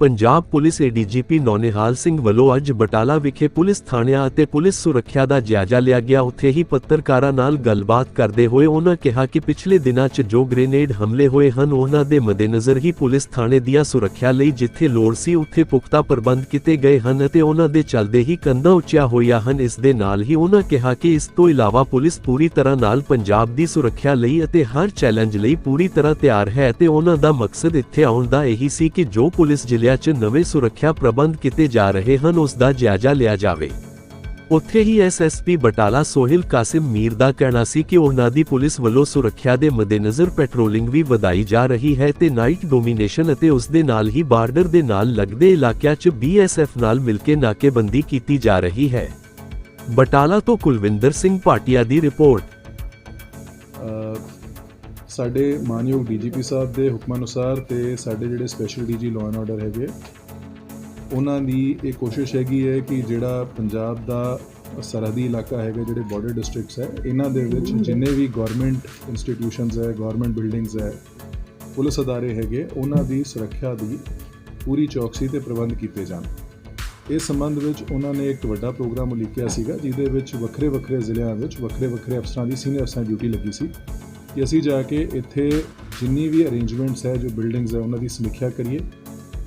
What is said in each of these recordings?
Punjab police ADGP Naunihal Singh ਵੱਲੋਂ ਅੱਜ ਬਟਾਲਾ ਵਿਖੇ ਪੁਲਿਸ ਥਾਣਿਆਂ ਅਤੇ ਪੁਲਿਸ ਸੁਰੱਖਿਆ ਦਾ ਜਾਇਜ਼ਾ ਲਿਆ ਗਿਆ। ਉੱਥੇ ਹੀ ਪੱਤਰਕਾਰਾਂ ਨਾਲ ਗੱਲਬਾਤ ਕਰਦੇ ਹੋਏ ਉਹਨਾਂ ਕਿਹਾ ਕਿ ਪਿਛਲੇ ਦਿਨਾਂ 'ਚ ਜੋ ਗ੍ਰੇਨੇਡ ਹਮਲੇ ਹੋਏ ਹਨ ਉਹਨਾਂ ਦੇ ਮੱਦੇਨਜ਼ਰ ਹੀ ਪੁਲਿਸ ਥਾਣੇ ਦੀਆਂ ਸੁਰੱਖਿਆ ਲਈ ਜਿੱਥੇ ਲੋੜ ਸੀ, ਉੱਥੇ ਪੁਖਤਾ ਪ੍ਰਬੰਧ ਕੀਤੇ ਗਏ ਹਨ ਅਤੇ ਉਹਨਾਂ ਦੇ ਚੱਲਦੇ ਹੀ ਕੰਧਾਂ ਉੱਚੀਆਂ ਹੋਈਆਂ ਹਨ। ਇਸ ਦੇ ਨਾਲ ਹੀ ਉਹਨਾਂ ਕਿਹਾ ਕਿ ਇਸ ਤੋਂ ਇਲਾਵਾ ਪੁਲਿਸ ਪੂਰੀ ਤਰ੍ਹਾਂ ਨਾਲ ਪੰਜਾਬ ਦੀ ਸੁਰੱਖਿਆ ਲਈ ਅਤੇ ਹਰ ਚੈਲੰਜ ਲਈ ਪੂਰੀ ਤਰ੍ਹਾਂ ਤਿਆਰ ਹੈ ਤੇ ਉਹਨਾਂ ਦਾ ਮਕਸਦ ਇੱਥੇ ਆਉਣ ਦਾ ਇਹੀ ਸੀ ਕਿ ਜੋ ਪੁਲਿਸ ਜ਼ਿਲ੍ਹਿਆਂ 'ਚ ਨਵੇਂ ਸੁਰੱਖਿਆ ਪ੍ਰਬੰਧ ਕੀਤੇ ਜਾ ਰਹੇ ਹਨ, ਉਸ ਦਾ ਜਾਇਜ਼ਾ ਲਿਆ ਜਾਵੇ। ਉੱਥੇ ਹੀ ਐਸਐਸਪੀ ਬਟਾਲਾ ਸੋਹਿਲ ਕਾਸਿਮ ਮੀਰ ਦਾ ਕਹਿਣਾ ਸੀ ਕਿ ਉਹਨਾਂ ਦੀ ਪੁਲਿਸ ਵੱਲੋਂ ਸੁਰੱਖਿਆ ਦੇ ਮੱਦੇਨਜ਼ਰ ਪੈਟਰੋਲਿੰਗ ਵੀ ਵਧਾਈ ਜਾ ਰਹੀ ਹੈ ਤੇ ਨਾਈਟ ਡੋਮੀਨੇਸ਼ਨ ਅਤੇ ਉਸ ਦੇ ਨਾਲ ਹੀ ਬਾਰਡਰ ਦੇ ਨਾਲ ਲੱਗਦੇ ਇਲਾਕਿਆਂ 'ਚ ਬੀਐਸਐਫ ਨਾਲ ਮਿਲ ਕੇ ਨਾਕੇਬੰਦੀ ਕੀਤੀ ਜਾ ਰਹੀ ਹੈ। ਬਟਾਲਾ ਤੋਂ ਕੁਲਵਿੰਦਰ ਸਿੰਘ ਭਾਟੀਆ ਦੀ ਰਿਪੋਰਟ। ਸਾਡੇ ਮਾਨਯੋਗ ਡੀਜੀਪੀ ਸਾਹਿਬ ਦੇ ਹੁਕਮ ਅਨੁਸਾਰ ਤੇ ਸਾਡੇ ਜਿਹੜੇ special DG law and order ਹੈਗੇ ਉਹਨਾਂ ਦੀ ਇਹ ਕੋਸ਼ਿਸ਼ ਹੈਗੀ ਹੈ ਕਿ ਜਿਹੜਾ ਪੰਜਾਬ ਦਾ ਸਰਹੱਦੀ ਇਲਾਕਾ ਹੈਗਾ, ਜਿਹੜੇ ਬਾਰਡਰ ਡਿਸਟ੍ਰਿਕਟਸ ਹੈ, ਇਹਨਾਂ ਦੇ ਵਿੱਚ ਜਿੰਨੇ ਵੀ ਗਵਰਨਮੈਂਟ ਇੰਸਟੀਟਿਊਸ਼ਨਸ ਹੈ ਗਵਰਨਮੈਂਟ ਬਿਲਡਿੰਗਸ ਹੈ, ਪੁਲਿਸ ਅਦਾਰੇ ਹੈਗੇ, ਉਹਨਾਂ ਦੀ ਸੁਰੱਖਿਆ ਦੀ ਪੂਰੀ ਚੌਕਸੀ ਤੇ ਪ੍ਰਬੰਧ ਕੀਤੇ ਜਾਣ। ਇਸ ਸੰਬੰਧ ਵਿੱਚ ਉਹਨਾਂ ਨੇ ਇੱਕ ਵੱਡਾ ਪ੍ਰੋਗਰਾਮ ਉਲੀਕਿਆ ਸੀਗਾ, ਜਿਹਦੇ ਵਿੱਚ ਵੱਖਰੇ ਵੱਖਰੇ ਜ਼ਿਲ੍ਹਿਆਂ ਵਿੱਚ ਵੱਖਰੇ ਵੱਖਰੇ ਅਫਸਰਾਂ ਦੀ ਸੀਨੀਅਰ ਅਫਸਰਾਂ ਦੀ ਡਿਊਟੀ ਲੱਗੀ ਸੀ। ਕਿ ਅਸੀਂ ਜਾ ਕੇ ਇੱਥੇ ਜਿੰਨੀ ਵੀ ਅਰੇਂਜਮੈਂਟਸ ਹੈ, ਜੋ ਬਿਲਡਿੰਗਸ ਹੈ, ਉਹਨਾਂ ਦੀ ਸਮੀਖਿਆ ਕਰੀਏ।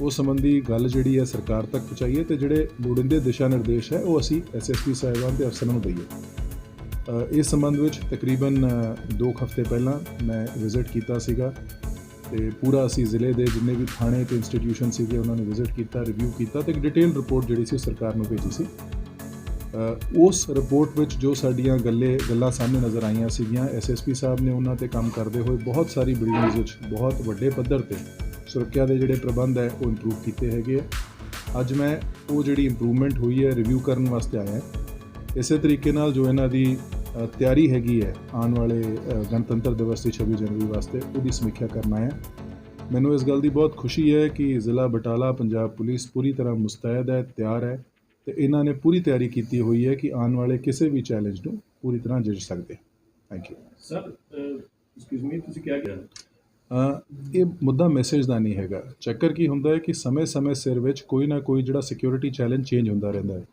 ਉਸ ਸੰਬੰਧੀ ਗੱਲ ਜਿਹੜੀ ਹੈ, ਸਰਕਾਰ ਤੱਕ ਪਹੁੰਚਾਈਏ ਤੇ ਜਿਹੜੇ ਲੋੜੀਂਦੇ ਦਿਸ਼ਾ ਨਿਰਦੇਸ਼ ਹੈ, ਉਹ ਅਸੀਂ ਐਸਐਸਪੀ ਸਾਹਿਬਾਨ ਦੇ ਅਫਸਰਾਂ ਨੂੰ ਦਈਏ। ਇਸ ਸੰਬੰਧ ਵਿੱਚ ਤਕਰੀਬਨ 2 ਹਫ਼ਤੇ ਪਹਿਲਾਂ ਮੈਂ ਵਿਜ਼ਿਟ ਕੀਤਾ ਸੀਗਾ ਤੇ ਪੂਰਾ ਅਸੀਂ ਜ਼ਿਲ੍ਹੇ ਦੇ ਜਿੰਨੇ ਵੀ ਥਾਣੇ ਤੇ ਇੰਸਟੀਟਿਊਸ਼ਨ ਸੀਗੇ, ਉਹਨਾਂ ਨੂੰ ਵਿਜ਼ਿਟ ਕੀਤਾ ਰਿਵਿਊ ਕੀਤਾ ਤੇ ਇੱਕ ਡਿਟੇਲ ਰਿਪੋਰਟ ਜਿਹੜੀ ਸੀ ਸਰਕਾਰ ਨੂੰ ਭੇਜੀ ਸੀ। ਉਸ ਰਿਪੋਰਟ ਵਿੱਚ ਜੋ ਸਾਡੀਆਂ ਗੱਲੇ ਗੱਲਾਂ ਸਾਹਮਣੇ ਨਜ਼ਰ ਆਈਆਂ ਸੀਗੀਆਂ ਐਸਐਸਪੀ ਸਾਹਿਬ ਨੇ ਉਹਨਾਂ ਤੇ ਕੰਮ ਕਰਦੇ ਹੋਏ ਬਹੁਤ ਸਾਰੀ ਬਿਲਡਿੰਗਸ ਵਿੱਚ, ਬਹੁਤ ਵੱਡੇ ਪੱਧਰ ਤੇ ਸੁਰੱਖਿਆ ਦੇ ਜਿਹੜੇ ਪ੍ਰਬੰਧ ਹੈ, ਉਹ ਇੰਪਰੂਵ ਕੀਤੇ ਹੈਗੇ ਆ। ਅੱਜ ਮੈਂ ਉਹ ਜਿਹੜੀ ਇੰਪਰੂਵਮੈਂਟ ਹੋਈ ਹੈ ਰਿਵਿਊ ਕਰਨ ਵਾਸਤੇ ਆਇਆ। ਇਸੇ ਤਰੀਕੇ ਨਾਲ ਜੋ ਇਹਨਾਂ ਦੀ ਤਿਆਰੀ ਹੈਗੀ ਹੈ, ਆਉਣ ਵਾਲੇ ਗਣਤੰਤਰ ਦਿਵਸ ਦੀ 26 ਜਨਵਰੀ ਵਾਸਤੇ, ਉਹਦੀ ਸਮੀਖਿਆ ਕਰਨਾ ਹੈ ਮੈਨੂੰ ਇਸ ਗੱਲ ਦੀ ਬਹੁਤ ਖੁਸ਼ੀ ਹੈ ਕਿ ਜ਼ਿਲ੍ਹਾ ਬਟਾਲਾ ਪੰਜਾਬ ਪੁਲਿਸ ਪੂਰੀ ਤਰ੍ਹਾਂ ਮੁਸਤੈਦ ਹੈ, ਤਿਆਰ ਹੈ। ਤੇ ਇਹਨਾਂ ਨੇ ਪੂਰੀ ਤਿਆਰੀ ਕੀਤੀ ਹੋਈ ਹੈ ਕਿ ਆਉਣ ਵਾਲੇ ਕਿਸੇ ਵੀ ਚੈਲੰਜ ਨੂੰ ਪੂਰੀ ਤਰ੍ਹਾਂ ਜੱਜ ਸਕਦੇ thank you sir excuse me ਤੁਸੀਂ ਕੀ ਕਿਹਾ ਇਹ ਮੁੱਦਾ ਮੈਸੇਜ ਦਾ ਨਹੀਂ ਹੈਗਾ। ਚੱਕਰ ਕੀ ਹੁੰਦਾ ਹੈ ਕਿ ਸਮੇਂ-ਸਮੇਂ ਸਿਰ ਵਿੱਚ ਕੋਈ ਨਾ ਕੋਈ ਜਿਹੜਾ ਸਿਕਿਉਰਿਟੀ ਚੈਲੰਜ ਚੇਂਜ ਹੁੰਦਾ ਰਹਿੰਦਾ ਹੈ।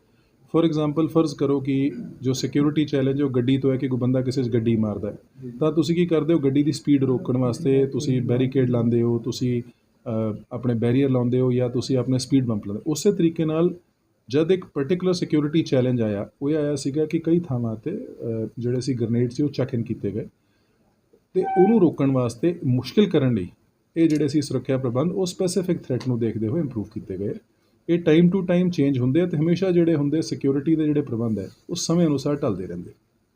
ਫੋਰ ਐਗਜ਼ਾਮਪਲ ਫਰਜ਼ ਕਰੋ ਕਿ ਜੋ ਸਿਕਿਉਰਿਟੀ ਚੈਲੰਜ ਉਹ ਗੱਡੀ ਤੋਂ ਹੈ ਕਿ ਕੋਈ ਬੰਦਾ ਕਿਸੇ 'ਚ ਗੱਡੀ ਮਾਰਦਾ ਹੈ। ਤਾਂ ਤੁਸੀਂ ਕੀ ਕਰਦੇ ਹੋ? ਗੱਡੀ ਦੀ ਸਪੀਡ ਰੋਕਣ ਵਾਸਤੇ ਤੁਸੀਂ ਬੈਰੀਕੇਡ ਲਾਉਂਦੇ ਹੋ ਤੁਸੀਂ ਆਪਣੇ ਬੈਰੀਅਰ ਲਾਉਂਦੇ ਹੋ ਜਾਂ ਤੁਸੀਂ ਆਪਣੇ ਸਪੀਡ ਬੰਪ ਲਾਉਂਦੇ ਹੋ। ਉਸੇ ਤਰੀਕੇ ਨਾਲ ਜਦ ਇੱਕ ਪਾਰਟਿਕੂਲਰ ਸਿਕਿਉਰਿਟੀ ਚੈਲੰਜ ਆਇਆ, ਉਹ ਇਹ ਆਇਆ ਸੀਗਾ ਕਿ ਕਈ ਥਾਵਾਂ ਤੇ ਜਿਹੜੇ ਸੀ ਗ੍ਰੇਨੇਡ ਸੀ, ਉਹ ਚੈੱਕ ਇਨ ਕੀਤੇ ਗਏ। ਤੇ ਉਹਨੂੰ ਰੋਕਣ ਵਾਸਤੇ ਮੁਸ਼ਕਿਲ ਕਰਨ ਲਈ ਇਹ ਜਿਹੜੇ ਸੀ ਸੁਰੱਖਿਆ ਪ੍ਰਬੰਧ, ਉਹ ਸਪੈਸੀਫਿਕ ਥ੍ਰੈਟ ਨੂੰ ਦੇਖਦੇ ਹੋਏ ਇੰਪਰੂਵ ਕੀਤੇ ਗਏ। ਇਹ ਟਾਈਮ ਟੂ ਟਾਈਮ ਚੇਂਜ ਹੁੰਦੇ ਆ ਤੇ ਹਮੇਸ਼ਾ ਜਿਹੜੇ ਹੁੰਦੇ ਸਿਕਿਉਰਿਟੀ ਦੇ ਜਿਹੜੇ ਪ੍ਰਬੰਧ ਹੈ, ਉਹ ਸਮੇਂ ਅਨੁਸਾਰ ਢਲਦੇ ਰਹਿੰਦੇ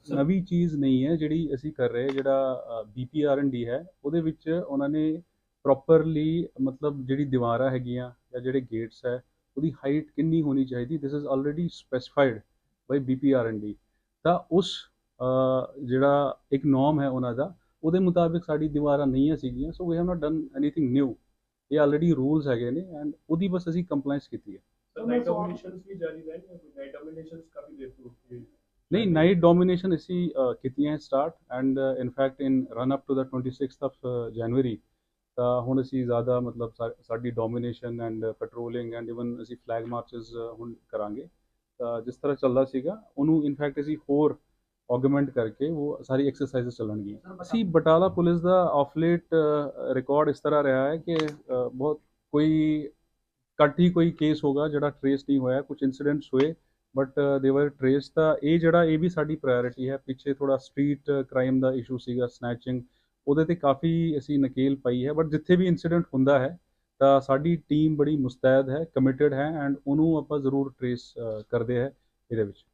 ਨਵੀਂ ਚੀਜ਼ ਨਹੀਂ ਹੈ ਜਿਹੜੀ ਅਸੀਂ ਕਰ ਰਹੇ, ਜਿਹੜਾ ਬੀਪੀਆਰਐਨਡੀ ਹੈ, ਉਹਦੇ ਵਿੱਚ ਉਹਨਾਂ ਨੇ ਪ੍ਰੋਪਰਲੀ ਮਤਲਬ ਜਿਹੜੀ ਦੀਵਾਰਾਂ ਹੈਗੀਆਂ ਜਾਂ ਜਿਹੜੇ ਗੇਟਸ ਹੈ ਉਹਦੀ ਹਾਈਟ ਕਿੰਨੀ ਹੋਣੀ ਚਾਹੀਦੀ? This is already specified by BPRND ਤਾਂ ਉਸ ਜਿਹੜਾ ਇੱਕ ਨੋਰਮ ਹੈ ਉਹਨਾਂ ਦਾ ਉਹਦੇ ਮੁਤਾਬਿਕ ਸਾਡੀ ਦੀਵਾਰਾਂ ਨਹੀਂ ਸੀਗੀਆਂ so we have not done anything new ਇਹ ਆਲਰੇਡੀ ਰੂਲਸ ਹੈਗੇ ਨੇ ਐਂਡ ਉਹਦੀ ਬਸ ਅਸੀਂ ਕੰਪਲਾਈਂਸ ਕੀਤੀ ਹੈ। ਸਰ ਨਾਈਟ ਡੋਮੀਨੇਸ਼ਨਸ ਵੀ ਜਾਰੀ ਰਹਿਣਗੇ ਕੋਈ ਨਾਈਟ ਡੋਮੀਨੇਸ਼ਨਸ ਕਾਫੀ ਦੇਰ ਤੋਂ ਇਹ ਨਹੀਂ ਨਾਈਟ ਡੋਮੀਨੇਸ਼ਨ ਅਸੀਂ ਕੀਤੀਆਂ ਹੈ start and in fact in run up to the 26th of January ਤਾਂ ਹੁਣ ਅਸੀਂ ਜ਼ਿਆਦਾ ਮਤਲਬ ਸਾਡੀ domination and patrolling and even ਅਸੀਂ ਫਲੈਗ ਮਾਰਚਸ ਹੁਣ ਕਰਾਂਗੇ। ਤਾਂ ਜਿਸ ਤਰ੍ਹਾਂ ਚੱਲਦਾ ਸੀਗਾ ਉਹਨੂੰ ਇਨ ਫੈਕਟ ਅਸੀਂ ਹੋਰ ਆਗਮੈਂਟ ਕਰਕੇ ਉਹ ਸਾਰੀ ਐਕਸਰਸਾਈਜ਼ਸ ਚੱਲਣਗੀਆਂ। ਅਸੀਂ ਬਟਾਲਾ ਪੁਲਿਸ ਦਾ ਆਫ ਲੇਟ ਰਿਕਾਰਡ ਇਸ ਤਰ੍ਹਾਂ ਰਿਹਾ ਹੈ ਕਿ ਬਹੁਤ ਕੋਈ ਘੱਟ ਹੀ ਕੋਈ ਕੇਸ ਹੋਗਾ ਜਿਹੜਾ ਟਰੇਸ ਨਹੀਂ ਹੋਇਆ ਕੁਝ ਇਨਸੀਡੈਂਟਸ ਹੋਏ ਬਟ ਦੇ ਵਰ ਟਰੇਸ ਤਾਂ ਇਹ ਜਿਹੜਾ ਇਹ ਵੀ ਸਾਡੀ ਪ੍ਰਾਇੋਰਟੀ ਹੈ ਪਿੱਛੇ ਥੋੜਾ ਸਟਰੀਟ ਕ੍ਰਾਈਮ ਦਾ ਇਸ਼ੂ ਸੀਗਾ ਸਨੈਚਿੰਗ ਉਹਦੇ ਤੇ ਕਾਫੀ ਅਸੀਂ ਨਕੇਲ ਪਾਈ ਹੈ ਬਟ ਜਿੱਥੇ ਵੀ ਇਨਸੀਡੈਂਟ ਹੁੰਦਾ ਹੈ, ਤਾਂ ਸਾਡੀ ਟੀਮ ਬੜੀ ਮੁਸਤੈਦ ਹੈ ਕਮਿਟਡ ਹੈ ਐਂਡ ਉਹਨੂੰ ਆਪਾਂ ਜ਼ਰੂਰ ਟਰੇਸ ਕਰਦੇ ਹੈ ਇਹਦੇ ਵਿੱਚ।